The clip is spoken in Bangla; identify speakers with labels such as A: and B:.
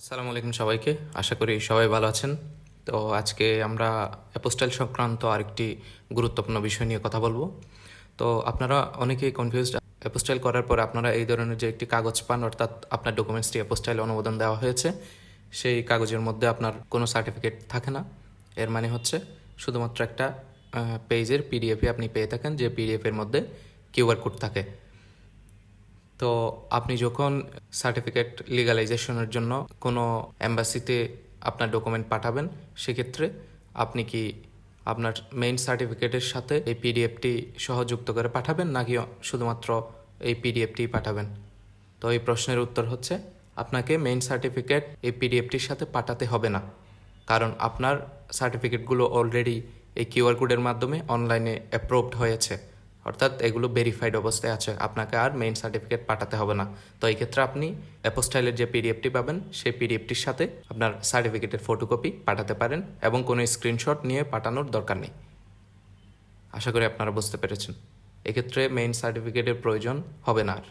A: আসসালামু আলাইকুম সবাইকে। আশা করি সবাই ভালো আছেন। তো আজকে আমরা অ্যাপোস্টাইল সংক্রান্ত আরেকটি গুরুত্বপূর্ণ বিষয় নিয়ে কথা বলব। তো আপনারা অনেকেই কনফিউজড অ্যাপোস্টাইল করার পর আপনারা এই ধরনের যে একটি কাগজ পান, অর্থাৎ আপনার ডকুমেন্টসটি অ্যাপোস্টাইল অনুমোদন দেওয়া হয়েছে, সেই কাগজের মধ্যে আপনার কোনো সার্টিফিকেট থাকে না। এর মানে হচ্ছে শুধুমাত্র একটা পেজের পিডিএফে আপনি পেয়ে থাকেন, যে পিডিএফের মধ্যে কিউআর কোড থাকে। তো আপনি যখন সার্টিফিকেট লিগালাইজেশনের জন্য কোনো অ্যাম্বাসিতে আপনার ডকুমেন্ট পাঠাবেন, সেক্ষেত্রে আপনি কি আপনার মেইন সার্টিফিকেটের সাথে এই পিডিএফটি সহযুক্ত করে পাঠাবেন, নাকি শুধুমাত্র এই পিডিএফটি পাঠাবেন? তো এই প্রশ্নের উত্তর হচ্ছে, আপনাকে মেইন সার্টিফিকেট এই পিডিএফটির সাথে পাঠাতে হবে না। কারণ আপনার সার্টিফিকেটগুলো অলরেডি এই কিউআর কোডের মাধ্যমে অনলাইনে অ্যাপ্রুভড হয়েছে। অর্থাৎ এগুলো ভেরিফাইড অবস্থায় আছে। আপনাকে আর মেইন সার্টিফিকেট পাঠাতে হবে না। তো এই ক্ষেত্রে আপনি অ্যাপোস্টাইলের যে পিডিএফটি পাবেন, সেই পিডিএফটির সাথে আপনার সার্টিফিকেটের ফটোকপি পাঠাতে পারেন এবং কোনো স্ক্রিনশট নিয়ে পাঠানোর দরকার নেই। আশা করি আপনারা বুঝতে পেরেছেন। এক্ষেত্রে মেইন সার্টিফিকেটের প্রয়োজন হবে না আর।